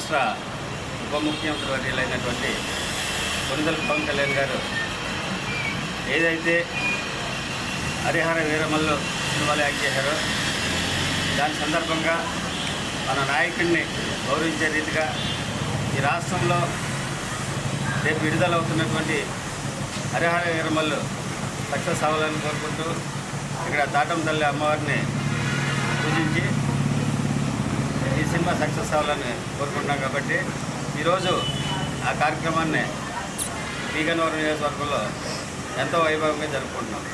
రాష్ట్ర ఉప ముఖ్యమంత్రి వర్యులైనటువంటి కొనిదల పవన్ కళ్యాణ్ గారు ఏదైతే హరిహర వీరమల్లు సినిమాలు యాక్ట్ చేశారో దాని సందర్భంగా మన నాయకుడిని గౌరవించే రీతిగా ఈ రాష్ట్రంలో రేపు విడుదలవుతున్నటువంటి హరిహర వీరమల్లు సక్సెస్ అవ్వాలని కోరుకుంటూ ఇక్కడ తాటం తల్లి అమ్మవారిని పూజించి ఈ సినిమా సక్సెస్ అవ్వాలని కోరుకుంటున్నాం కాబట్టి ఈరోజు ఆ కార్యక్రమాన్ని పీగనవరం నియోజకవర్గంలో ఎంతో వైభవంగా జరుపుకుంటున్నాం.